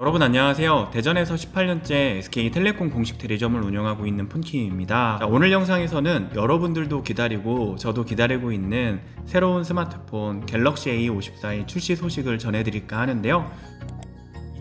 여러분 안녕하세요. 대전에서 18년째 SK텔레콤 공식 대리점을 운영하고 있는 폰키입니다. 자, 오늘 영상에서는 여러분들도 기다리고 저도 기다리고 있는 새로운 스마트폰 갤럭시 A54의 출시 소식을 전해드릴까 하는데요.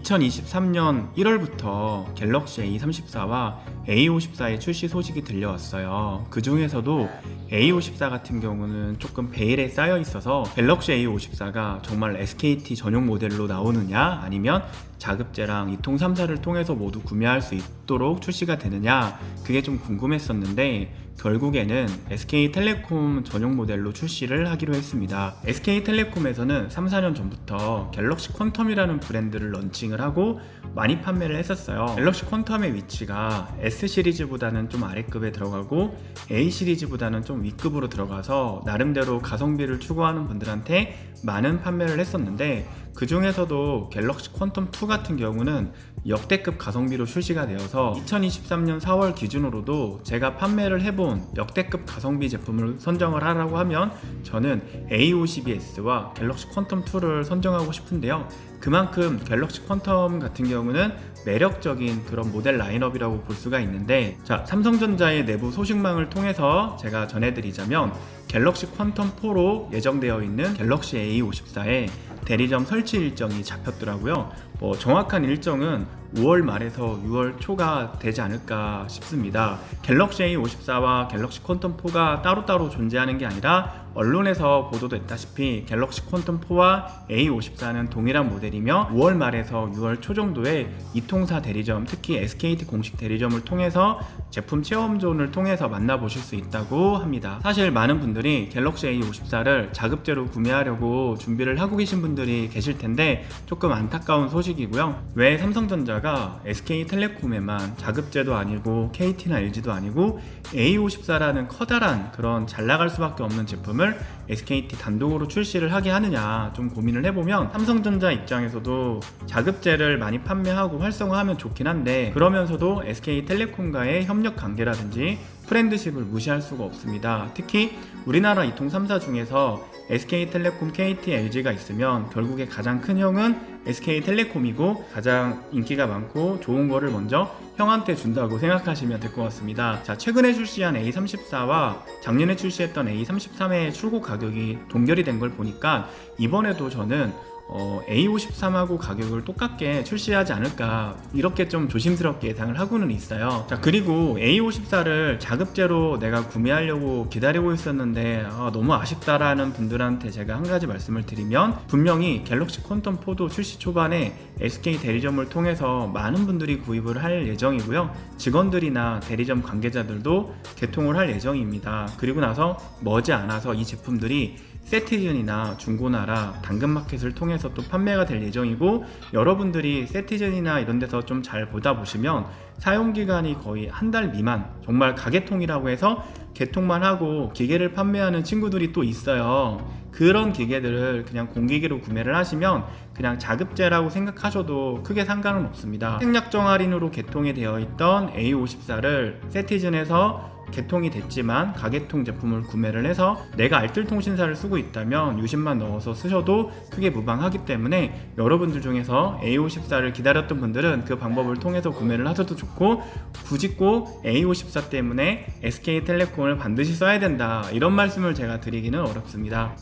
2023년 1월부터 갤럭시 A34와 A54의 출시 소식이 들려왔어요. 그 중에서도 A54 같은 경우는 조금 베일에 쌓여 있어서 갤럭시 A54가 정말 SKT 전용 모델로 나오느냐 아니면 자급제랑 이통 3사를 통해서 모두 구매할 수 있도록 출시가 되느냐 그게 좀 궁금했었는데 결국에는 SK텔레콤 전용 모델로 출시를 하기로 했습니다. SK텔레콤에서는 3, 4년 전부터 갤럭시 퀀텀이라는 브랜드를 런칭을 하고 많이 판매를 했었어요. 갤럭시 퀀텀의 위치가 S 시리즈보다는 좀 아래급에 들어가고 A 시리즈보다는 좀 위급으로 들어가서 나름대로 가성비를 추구하는 분들한테 많은 판매를 했었는데 그 중에서도 갤럭시 퀀텀 2 같은 경우는 역대급 가성비로 출시가 되어서 2023년 4월 기준으로도 제가 판매를 해본 역대급 가성비 제품을 선정을 하라고 하면 저는 A52s와 갤럭시 퀀텀 2를 선정하고 싶은데요. 그만큼 갤럭시 퀀텀 같은 경우는 매력적인 그런 모델 라인업이라고 볼 수가 있는데 자 삼성전자의 내부 소식망을 통해서 제가 전해드리자면 갤럭시 퀀텀 4로 예정되어 있는 갤럭시 A54에 대리점 설치 일정이 잡혔더라고요. 뭐 정확한 일정은 5월 말에서 6월 초가 되지 않을까 싶습니다. 갤럭시 A54와 갤럭시 퀀텀 4가 따로따로 존재하는 게 아니라 언론에서 보도됐다시피 갤럭시 퀀텀 4와 A54는 동일한 모델이며 5월 말에서 6월 초 정도에 이통사 대리점, 특히 SKT 공식 대리점을 통해서 제품 체험존을 통해서 만나보실 수 있다고 합니다. 사실 많은 분들이 갤럭시 A54를 자급제로 구매하려고 준비를 하고 계신 분들 이 계실 텐데 조금 안타까운 소식이고요. 왜 삼성전자가 SK텔레콤에만 자급제도 아니고 KT나 LG도 아니고 A54라는 커다란 그런 잘 나갈 수밖에 없는 제품을 SKT 단독으로 출시를 하게 하느냐 좀 고민을 해보면 삼성전자 입장에서도 자급제를 많이 판매하고 활성화하면 좋긴 한데 그러면서도 SK텔레콤과의 협력 관계라든지 프렌드십을 무시할 수가 없습니다. 특히 우리나라 이통 3사 중에서 SK텔레콤, KT, LG가 있으면 결국에 가장 큰 형은 SK텔레콤이고 가장 인기가 많고 좋은 거를 먼저 형한테 준다고 생각하시면 될 것 같습니다. 자, 최근에 출시한 A34와 작년에 출시했던 A33의 출고 가격이 동결이 된 걸 보니까 이번에도 저는 어, A53하고 가격을 똑같게 출시하지 않을까 이렇게 좀 조심스럽게 예상을 하고는 있어요. 자 그리고 A54를 자급제로 내가 구매하려고 기다리고 있었는데 아, 너무 아쉽다라는 분들한테 제가 한 가지 말씀을 드리면 분명히 갤럭시 퀀텀 4도 출시 초반에 SK 대리점을 통해서 많은 분들이 구입을 할 예정이고요. 직원들이나 대리점 관계자들도 개통을 할 예정입니다. 그리고 나서 머지않아서 이 제품들이 세티즌이나 중고나라 당근마켓을 통해서 또 판매가 될 예정이고 여러분들이 세티즌이나 이런 데서 좀 잘 보다 보시면 사용 기간이 거의 한 달 미만 정말 가게통이라고 해서 개통만 하고 기계를 판매하는 친구들이 또 있어요. 그런 기계들을 그냥 공기계로 구매를 하시면 그냥 자급제라고 생각하셔도 크게 상관은 없습니다. 생략정 할인으로 개통이 되어 있던 A54를 세티즌에서 개통이 됐지만 가계통 제품을 구매를 해서 내가 알뜰통신사를 쓰고 있다면 유심만 넣어서 쓰셔도 크게 무방하기 때문에 여러분들 중에서 A54를 기다렸던 분들은 그 방법을 통해서 구매를 하셔도 좋고 굳이 꼭 A54 때문에 SK텔레콤을 반드시 써야 된다 이런 말씀을 제가 드리기는 어렵습니다.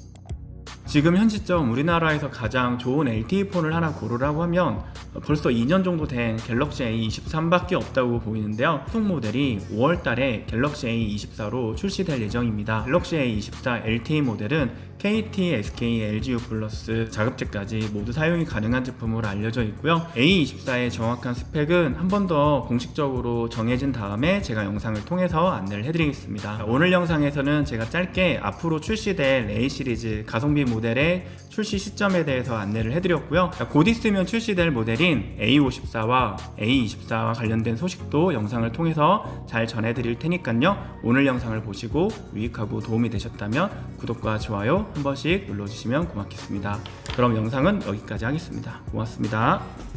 지금 현 시점 우리나라에서 가장 좋은 LTE 폰을 하나 고르라고 하면 벌써 2년 정도 된 갤럭시 A23밖에 없다고 보이는데요. 후속 모델이 5월 달에 갤럭시 A24로 출시될 예정입니다. 갤럭시 A24 LTE 모델은 KT, SK, LGU 플러스 자급제까지 모두 사용이 가능한 제품으로 알려져 있고요. A24의 정확한 스펙은 한 번 더 공식적으로 정해진 다음에 제가 영상을 통해서 안내를 해드리겠습니다. 오늘 영상에서는 제가 짧게 앞으로 출시될 A 시리즈 가성비 모델의 출시 시점에 대해서 안내를 해드렸고요. 곧 있으면 출시될 모델인 A54와 A24와 관련된 소식도 영상을 통해서 잘 전해드릴 테니까요. 오늘 영상을 보시고 유익하고 도움이 되셨다면 구독과 좋아요 한 번씩 눌러주시면 고맙겠습니다. 그럼 영상은 여기까지 하겠습니다. 고맙습니다.